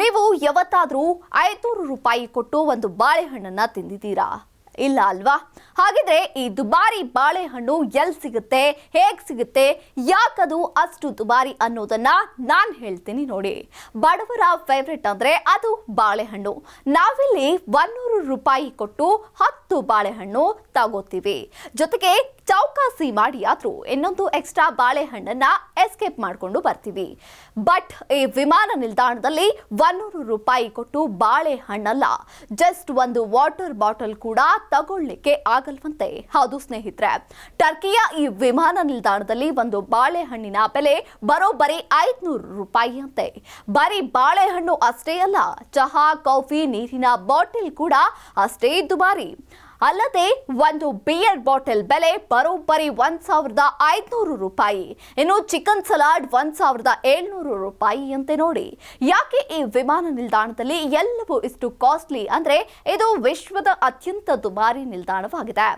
ನೀವು ಯಾವತ್ತಾದರೂ ಐದುನೂರು ರೂಪಾಯಿ ಕೊಟ್ಟು ಒಂದು ಬಾಳೆಹಣ್ಣನ್ನು ತಿಂದಿದ್ದೀರಾ? ಇಲ್ಲ ಅಲ್ವಾ? ಹಾಗಿದ್ರೆ ಈ ದುಬಾರಿ ಬಾಳೆಹಣ್ಣು ಎಲ್ಲಿ ಸಿಗುತ್ತೆ? ಹೇಗೆ ಸಿಗುತ್ತೆ? ಯಾಕದು ಅಷ್ಟು ದುಬಾರಿ ಅನ್ನೋದನ್ನ ನಾನು ಹೇಳ್ತೀನಿ ನೋಡಿ. ಬಡವರ ಫೇವ್ರೆಟ್ ಅಂದ್ರೆ ಅದು ಬಾಳೆಹಣ್ಣು. ನಾವಿಲ್ಲಿ ಒನ್ನೂರು ರೂಪಾಯಿ ಕೊಟ್ಟು ಹತ್ತು ಬಾಳೆಹಣ್ಣು ತಗೋತೀವಿ. ಜೊತೆಗೆ ಚೌಕಾಸಿ ಮಾಡಿ ಆದ್ರೂ ಇನ್ನೊಂದು ಎಕ್ಸ್ಟ್ರಾ ಬಾಳೆಹಣ್ಣನ್ನ ಎಸ್ಕೇಪ್ ಮಾಡ್ಕೊಂಡು ಬರ್ತೀವಿ. ಬಟ್ ಈ ವಿಮಾನ ನಿಲ್ದಾಣದಲ್ಲಿ ಒನ್ನೂರು ರೂಪಾಯಿ ಕೊಟ್ಟು ಬಾಳೆಹಣ್ಣಲ್ಲ ಜಸ್ಟ್ ಒಂದು ವಾಟರ್ ಬಾಟಲ್ ಕೂಡ ತಗೊಳ್ಳಿಕ್ಕೆ ಆಗಲ್ವಂತೆ. ಹೌದು ಸ್ನೇಹಿತರೆ, ಟರ್ಕಿಯ ಈ ವಿಮಾನ ನಿಲ್ದಾಣದಲ್ಲಿ ಒಂದು ಬಾಳೆಹಣ್ಣಿನ ಬೆಲೆ ಬರೋಬ್ಬರಿ ಐದ್ನೂರು ರೂಪಾಯಿ ಅಂತೆ ಬರೀ ಬಾಳೆಹಣ್ಣು ಅಷ್ಟೇ ಅಲ್ಲ, ಚಹಾ, ಕಾಫಿ, ನೀರಿನ ಬಾಟಲ್ ಕೂಡ ಅಷ್ಟೇ ದುಬಾರಿ. ಅಲ್ಲದೆ ಒಂದು ಬಿಯರ್ ಬಾಟಲ್ ಬೆಲೆ ಬರೋಬ್ಬರಿ ಒಂದ್ ಸಾವಿರದ ಐದ್ನೂರು ರೂಪಾಯಿ. ಇನ್ನು ಚಿಕನ್ ಸಲಾಡ್ ಒಂದ್ ಸಾವಿರದ ಏಳ್ನೂರು ರೂಪಾಯಿ ಅಂತೆ ನೋಡಿ. ಯಾಕೆ ಈ ವಿಮಾನ ನಿಲ್ದಾಣದಲ್ಲಿ ಎಲ್ಲವೂ ಇಷ್ಟು ಕಾಸ್ಟ್ಲಿ ಅಂದ್ರೆ ಇದು ವಿಶ್ವದ ಅತ್ಯಂತ ದುಬಾರಿ ನಿಲ್ದಾಣವಾಗಿದೆ.